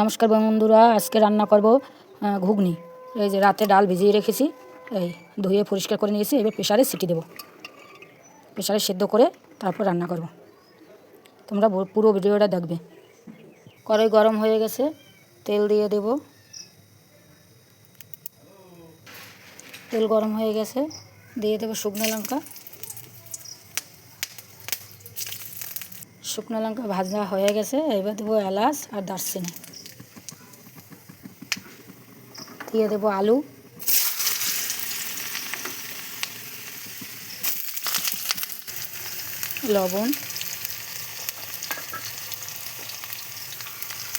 নমস্কার বন্ধুরা, আজকে রান্না করব ঘুগনি। এই যে রাতে ডাল ভিজিয়ে রেখেছি, এই ধুয়ে পরিষ্কার করে নিয়েছি, এবার প্রেশারে সিটি দেবো। প্রেশারে সেদ্ধ করে তারপর রান্না করব। তোমরা পুরো ভিডিওটা দেখবে। কড়াই গরম হয়ে গেছে, তেল দিয়ে দেব। তেল গরম হয়ে গেছে, দিয়ে দেবো শুকনো লঙ্কা। শুকনো লঙ্কা ভাজা হয়ে গেছে, এবার দেবো এলাচ আর দারচিনি। দিয়ে দেবো আলু। লবণ।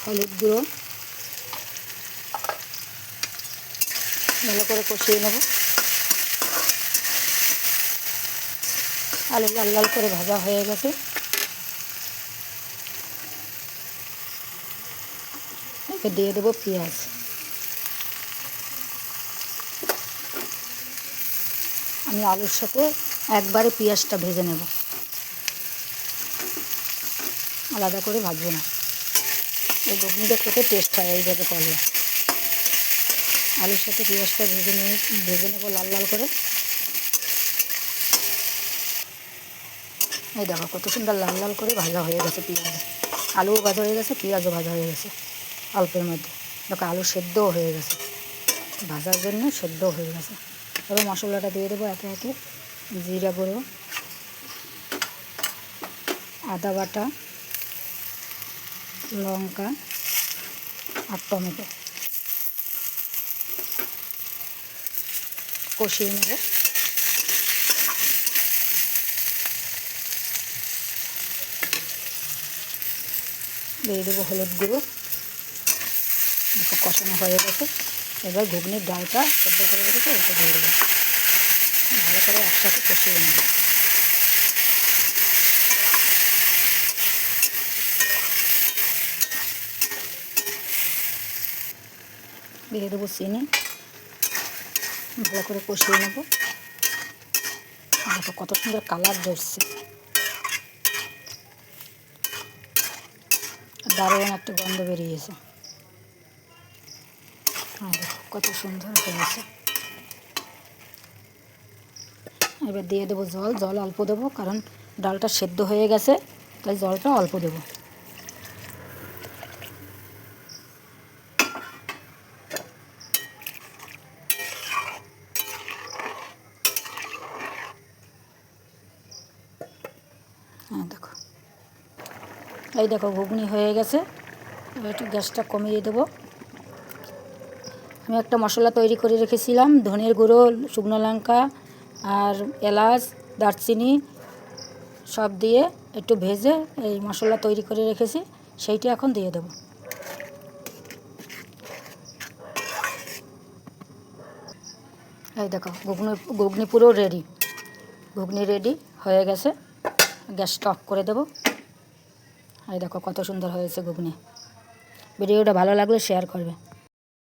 হলুদ গুঁড়ো। ভালো করে কষিয়ে নেব। আলু লাল লাল করে ভাজা হয়ে গেছে। দিয়ে দেবো পেঁয়াজ। আমি আলুর সাথে একবারে পেঁয়াজটা ভেজে নেব। আলাদা করে ভাজবো না। এই ঘুগনিটা খেতে টেস্ট হয় এইভাবে করলে। আলুর সাথে পেঁয়াজটা ভেজে নিয়ে, ভেজে নেব লাল লাল করে। এই দেখো কত সুন্দর লাল লাল করে ভাজা হয়ে গেছে পেঁয়াজ। আলুও ভাজা হয়ে গেছে, পেঁয়াজও ভাজা হয়ে গেছে অল্পের মধ্যে। দেখো আলু সেদ্ধও হয়ে গেছে। ভাজার জন্য সেদ্ধও হয়ে গেছে। এবার মশলাটা দিয়ে দেবো একে একে, জিরা গুঁড়ো, আদা বাটা, লঙ্কা আর টমেটো। কষিয়ে নেব। দিয়ে দেবো হলুদ গুঁড়ো। কষানো হয়ে গেছে। এবার ঘুগনির ডালটা সেদ্ধ করে রেখেছে ওটা দিয়ে দেবো ভালো করে একসাথে কষিয়ে নেব। দিয়ে দেবো চিনি। ভালো করে কষিয়ে নেব। দেখো কত সুন্দর কালার ধরছে। দারুণ একটা গন্ধ বেরিয়েছে। কত সুন্দর হয়েছে। এবার দিয়ে দেবো জল জল অল্প দেবো, কারণ ডালটা সেদ্ধ হয়ে গেছে, তাই জলটা অল্প দেবো। হ্যাঁ দেখো। এই দেখো, ঘুগনি হয়ে গেছে। এবার একটু গ্যাসটা কমিয়ে দেবো। আমি একটা মশলা তৈরি করে রেখেছিলাম, ধনের গুঁড়ো, শুকনো লঙ্কা আর এলাচ, দারচিনি সব দিয়ে একটু ভেজে এই মশলা তৈরি করে রেখেছি, সেইটি এখন দিয়ে দেবো। এই দেখো, ঘুগনি ঘুগনি পুরো রেডি ঘুগনি রেডি হয়ে গেছে গ্যাসটা অফ করে দেবো। এই দেখো, কত সুন্দর হয়েছে ঘুগনি। ভিডিওটা ভালো লাগলে শেয়ার করবে।